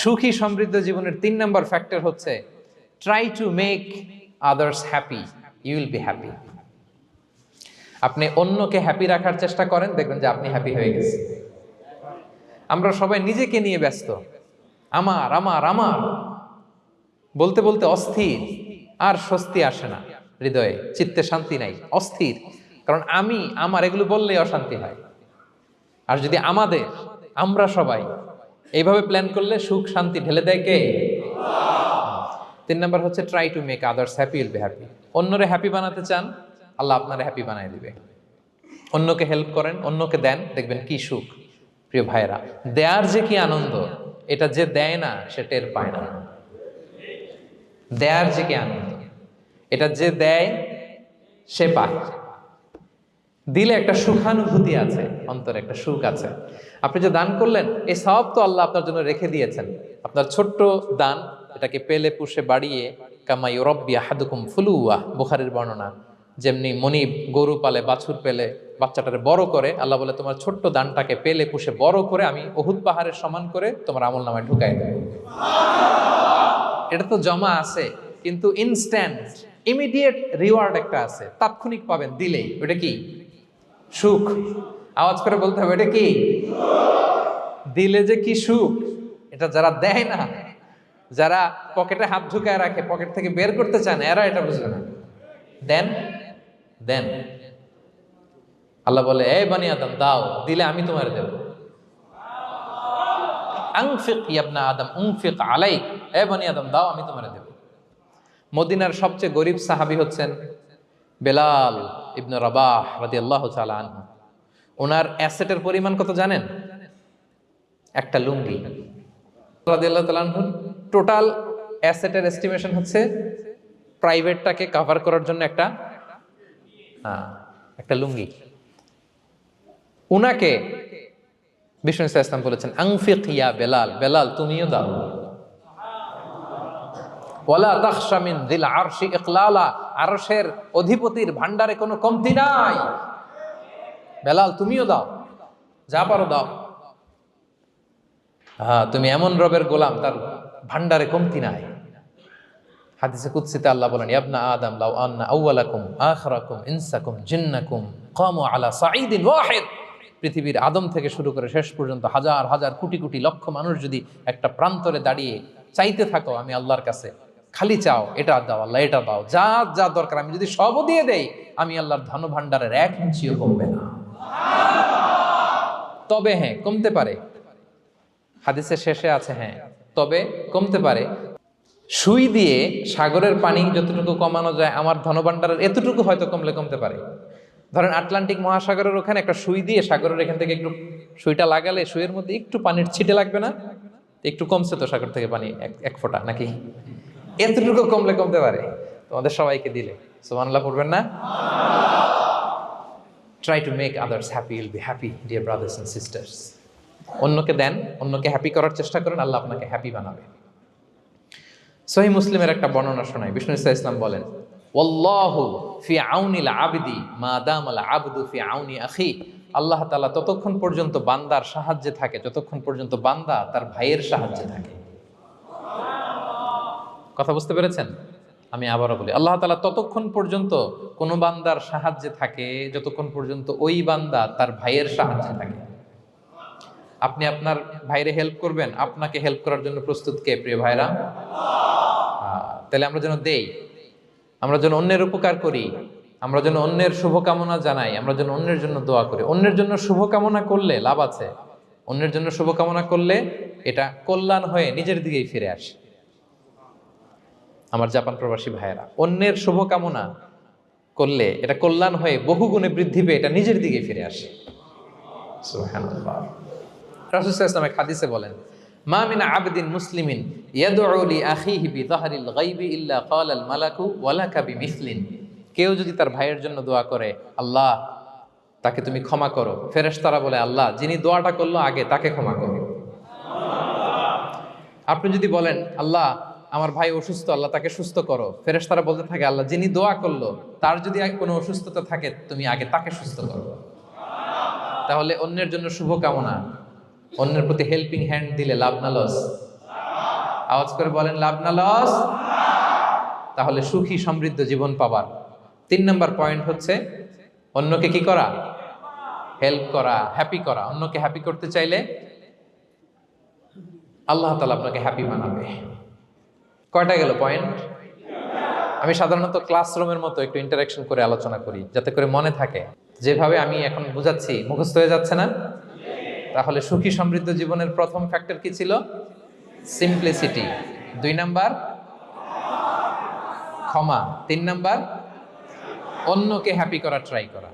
সুখী সমৃদ্ধ জীবনের তিন নম্বর ফ্যাক্টর হচ্ছে try to make others happy you will be happy আপনি অন্যকে হ্যাপি রাখার চেষ্টা করেন, দেখবেন যে আপনি হ্যাপি হয়ে গেছেন। আমরা সবাই নিজেকে নিয়ে ব্যস্ত। আমার আমার আমার। বলতে বলতে অস্থির। আর স্বস্তি আসে না হৃদয়ে, চিত্তে শান্তি নাই, অস্থির। কারণ আমি, আমার এগুলো বললেই অশান্তি হয়। আর যদি আমাদের, আমরা সবাই এইভাবে প্ল্যান করলে সুখ, শান্তি ঢেলে দেয় কে? তিন নম্বর হচ্ছে try to make others happy will be happy অন্যরে happy বানাতে চান, আল্লাহ আপনারে হ্যাপি বানায় দিবে। অন্যকে হেল্প করেন, অন্যকে দেন, দেখবেন কি সুখ। প্রিয় ভাইয়েরা, দেয়ার যে কি আনন্দ, এটা যে দেয় না, সে টের পায় না। দেয়ার যে কি আনন্দ, এটা যে দেয়, সে পায়। দিলে একটা সুখানুভূতি আছে, অন্তরে একটা সুখ আছে। আপনি যে দান করলেন এই সব তো আল্লাহ আপনার জন্য রেখে দিয়েছেন। আপনার ছোট্ট দান, এটাকে পেলে পুষে বাড়িয়ে কামাই রব্বিয়া হাদুকুম ফুলুয়া, বুখারের বর্ণনা। যেমনি মনিব গরু পালে, বাছুর পেলে, বাচ্চাটারে বড় করে, আল্লাহ বলে, তোমার ছোট্ট দানটাকে পেলে পুষে বড় করে আমি অহুদ পাহাড়ের সমান করে তোমার আমল নামায় ঢুকাই দেবো। এটা তো জমা আছে, কিন্তু ইনস্ট্যান্ট ইমিডিয়েট রিওয়ার্ড একটা আছে। তাৎক্ষণিক পাবেন, দিলেই। ওটা কি? সুখ। আওয়াজ করে বলতে হবে, এটা কি? দিলে যে কি সুখ, এটা যারা দেয় না, যারা পকেটে হাত ঢুকায় রাখে, পকেট থেকে বের করতে চান এরা এটা বুঝবে না। দেন দেন। আল্লাহ বলে, এ বানি আদম, দাও, দিলে আমি তোমার দেব। আংফিক ইয়াবনা আদম, উংফিক আলাইক। এ বানি আদম, দাও, আমি তোমার দেব। মদিনার সবচেয়ে গরিব সাহাবি হচ্ছেন বেলাল। ইবনে রবাহ রাদি আল্লাহ আনহু। ওনার অ্যাসেটের পরিমাণ কত জানেন? একটা লুঙ্গি। রাদি আল্লাহ তালাহুর টোটাল অ্যাসেটের এস্টিমেশন হচ্ছে প্রাইভেটটাকে কভার করার জন্য একটা হ্যাঁ একটা লুঙ্গি। উনাকে বিষ্ণু ইসলাম বলেছেন, আংফিক ইয়া বেলাল বেলাল তুমিও দাও। ওয়ালা তাখশামিন দিল আরশি ইকলালা, আরশের অধিপতির ভান্ডারে কোনো কমতি নাই। বেলাল, তুমিও দাও। যা পারো দাও। হ্যাঁ তুমি এমন রবের গোলাম, তার ভান্ডারে কমতি নাই। হাদিসে কুৎসিতে আল্লাহ বলেন, ইয়াবনা আদম লাউ আন্না আউওয়ালাকুম আখরাকুম ইনসাকুম জিন্নাকুম কামু আলা সাঈদিন ওয়াহিদ। পৃথিবীর আদম থেকে শুরু করে শেষ পর্যন্ত হাজার হাজার, কোটি কোটি লক্ষ মানুষ যদি একটা প্রান্তরে দাঁড়িয়ে চাইতে থাকো আমি আল্লাহর কাছে খালি চাও, এটা দাও, আল্লাহ, এটা দাও, যা যা দরকার, আমি যদি সবও দিয়ে দেই, আমি আল্লাহর ধন ভাণ্ডারের এক ইঞ্চিও কমবে না। তবে হ্যাঁ কমতে পারে। হাদিসের শেষে আছে হ্যাঁ তবে কমতে পারে। সুই দিয়ে সাগরের পানি যতটুকু কমানো যায়, আমার ধনভাণ্ডারের এতটুকু হয়তো কমলে কমতে পারে। ধরেন আটলান্টিক মহাসাগরের ওখানে একটা সুই দিয়ে সাগরের এখান থেকে একটু সুইটা লাগালে, সুইয়ের মধ্যে একটু পানির ছিটে লাগবে না? একটু কমছে তো সাগর থেকে পানি এক- এক ফোঁটা, নাকি? এতটুকু কমলে কমতে পারে। তোমাদের সবাইকে দিলে। সুমানলা পড়বেন না? Try to make others happy will be happy dear brothers and sisters অন্যকে দেন, অন্যকে হ্যাপি করার চেষ্টা করেন, আল্লাহ আপনাকে হ্যাপি বানাবে। সহি মুসলিমের একটা বর্ণনা শোনায় বিষ্ণু ইসা ইসলাম বলেন, ওয়াল্লাহু ফি আউনিল আবদি মা দামাল আবদু ফি আউনি আখি। আল্লাহ তাআলা ততক্ষণ পর্যন্ত বান্দার সাহায্যে থাকে, যতক্ষণ পর্যন্ত বান্দা তার ভাইয়ের সাহায্যে থাকে। কথা বুঝতে পেরেছেন? আমি আবারও বলি, আল্লাহ তালা ততক্ষণ পর্যন্ত কোনো বান্দার সাহায্যে থাকে, যতক্ষণ পর্যন্ত ওই বান্দা তার ভাইয়ের সাহায্যে থাকে। আপনি আপনার ভাইরে হেল্প করবেন, আপনাকে হেল্প করার জন্য প্রস্তুত কে, প্রিয় ভাইরা? তাহলে আমরা যেন দেই, আমরা যেন অন্যের উপকার করি, আমরা যেন অন্যের শুভকামনা জানাই, আমরা যেন অন্যের জন্য দোয়া করি। অন্যের জন্য শুভকামনা করলে লাভ আছে, অন্যের জন্য শুভকামনা করলে এটা কল্যাণ হয়ে নিজের দিকেই ফিরে আসে। আমার জাপান প্রবাসী ভাইয়েরা। অন্যের শুভকামনা করলে, এটা কল্যাণ হয়ে বহু গুণে বৃদ্ধি পেয়ে এটা নিজের দিকে ফিরে আসে। রাসূল আলাইহি হাদিসে বলেন, মা মিন আবদিন মুসলিমিন ইয়াদউ লি আখিহি বি যাহরিল গায়বি ইল্লা ক্বালা আল মালাকু ওয়ালাকা বিমিসলিন। কেউ যদি তার ভাইয়ের জন্য দোয়া করে, আল্লাহ, তাকে তুমি ক্ষমা করো। ফেরেশতারা বলে, আল্লাহ, যিনি দোয়াটা করল আগে তাকে ক্ষমা করো। আপনি যদি বলেন, আল্লাহ আমার ভাই অসুস্থ, আল্লাহ তাকে সুস্থ করো। ফেরেশতারা বলতে থাকে, আল্লাহ যিনি দোয়া করল, তার যদি কোনো অসুস্থতা থাকে, তুমি আগে তাকে সুস্থ করো। তাহলে অন্যের জন্য শুভকামনা। অন্যের প্রতি হেল্পিং হ্যান্ড দিলে লাভ না লস আওয়াজ করে বলেন, লাভ না লস তাহলে সুখী সমৃদ্ধ জীবন পাবার। তিন নম্বর পয়েন্ট হচ্ছে, অন্যকে কি করা? হেল্প করা হ্যাপি করা। অন্যকে হ্যাপি করতে চাইলে, আল্লাহ তালা আপনাকে হ্যাপি বানাবে। কয়টা গেল পয়েন্ট আমি সাধারণত ক্লাসরুমের মতো একটু ইন্টারাকশন করে আলোচনা করি, যাতে করে মনে থাকে, যেভাবে আমি এখন বুঝাচ্ছি, মুখস্থ হয়ে যাচ্ছে না? তাহলে সুখী সমৃদ্ধ জীবনের প্রথম ফ্যাক্টর কি ছিল? সিম্পলিসিটি দুই নাম্বার? ক্ষমা। তিন নাম্বার? অন্যকে হ্যাপি করা ট্রাই করা।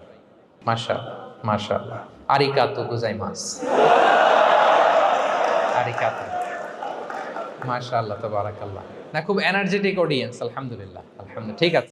মাশা মাশা আরিকাতু গুজাই মাস আরিকাতু। মাশা আল্লাহ তো বারাকাল্লাহ না খুব এনার্জেটিক অডিয়েন্স আলহামদুলিল্লাহ আলহামদুলিল্লাহ ঠিক আছে।